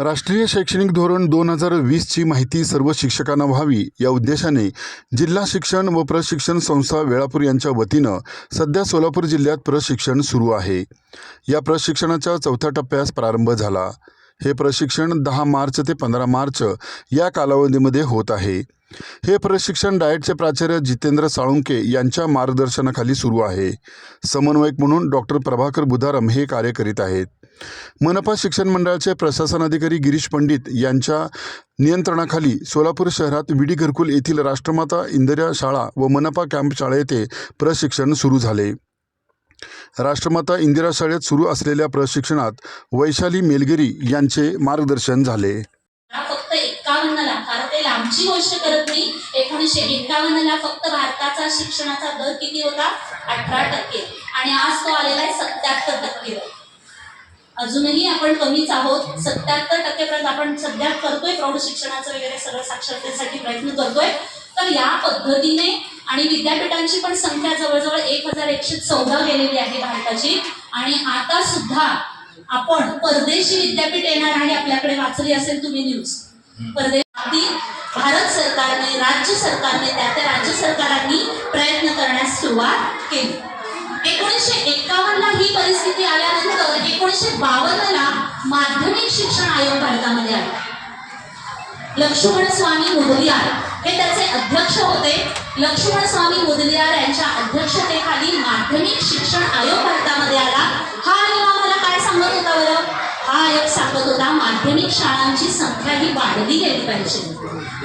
राष्ट्रीय शैक्षणिक धोरण दोन हजार वीसची माहिती सर्व शिक्षकांना व्हावी या उद्देशाने जिल्हा शिक्षण व प्रशिक्षण संस्था वेळापूर यांच्या वतीनं सध्या सोलापूर जिल्ह्यात प्रशिक्षण सुरू आहे. या प्रशिक्षणाच्या चौथ्या टप्प्यास प्रारंभ झाला. हे प्रशिक्षण दहा मार्च ते पंधरा मार्च या कालावधीमध्ये होत आहे. हे प्रशिक्षण डाएटचे प्राचार्य जितेंद्र साळुंके यांच्या मार्गदर्शनाखाली सुरू आहे. समन्वयक म्हणून डॉक्टर प्रभाकर बुधारम हे कार्य करीत आहेत. मनपा शिक्षण मंडळाचे प्रशासन अधिकारी गिरीश पंडित यांच्या नियंत्रणाखाली सोलापूर शहरात विडी घरकुल येथील राष्ट्रमाता इंदिरा शाळा व मनपा कॅम्प शाळा येथे प्रशिक्षण सुरू झाले. राष्ट्रमाता इंदिरा शाळेत सुरू असलेल्या प्रशिक्षणात वैशाली मेलगिरी यांचे मार्गदर्शन झाले. फक्त लांबची गोष्ट करत नाही. एकोणीसशे एक्कावन्नला फक्त भारताचा शिक्षणाचा दर किती होता? अठरा टक्के. आणि आज तो आलेला आहे सत्याहत्तर टक्के. अजूनही आपण कमीच आहोत. सत्याहत्तर टक्केपर्यंत आपण सध्या करतोय प्रौढ शिक्षणाचं वगैरे सगळं साक्षरतेसाठी प्रयत्न करतोय. तर या पद्धतीने आणि विद्यापीठांची पण संख्या जवळजवळ एक हजार एकशे चौदा गेलेली आहे भारताची. आणि आता सुद्धा आपण परदेशी विद्यापीठ येणार आहे आपल्याकडे वाचली असेल तुम्ही न्यूज परदेशी भारत सरकारने राज्य सरकारने त्या त्या राज्य सरकारांनी प्रयत्न करण्यास सुरुवात केली. एकोणीसशे एकावन्नला ही परिस्थिती आल्यानंतर एकोणीसशे बावन्नला माध्यमिक शिक्षण आयोग भारतामध्ये आला. लक्ष्मण स्वामी मुदलियार हे त्याचे अध्यक्ष होते. लक्ष्मण स्वामी मुदलियार यांच्या अध्यक्षतेखाली माध्यमिक शिक्षण आयोग होता माध्यमिक शाळांची संख्या ही वाढली गेली पाहिजे.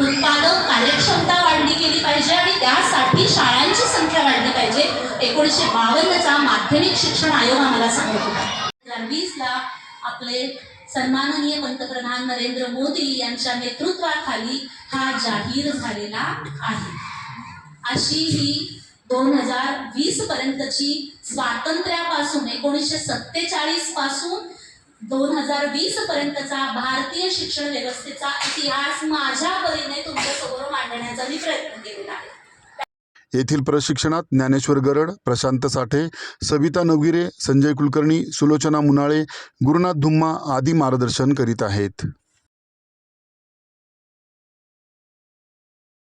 उत्पादक कार्यक्षमता वाढली गेली पाहिजे आणि त्यासाठी शाळांची संख्या वाढली पाहिजे. एकोणीसशे बावन्नचा माध्यमिक शिक्षण आयोग आम्हाला सांगत होता. दोन हजार वीसला आपले सन्माननीय पंतप्रधान नरेंद्र मोदी यांच्या नेतृत्वाखाली हा जाहीर झालेला आहे. अशी ही दोन हजार वीस पर्यंतची स्वातंत्र्यापासून एकोणीसशे सत्तेचाळीसपासून दोन हजार वीस पर्यंतचा भारतीय शिक्षण व्यवस्थेचा इतिहास माझ्या परीने तुमच्यासमोर मांडण्याचा मी प्रयत्न केलेला आहे. येथील प्रशिक्षणात ज्ञानेश्वर गरड प्रशांत साठे सविता नवगिरे संजय कुलकर्णी सुलोचना मुनाळे गुरुनाथ धुम्मा आदी मार्गदर्शन करीत आहेत.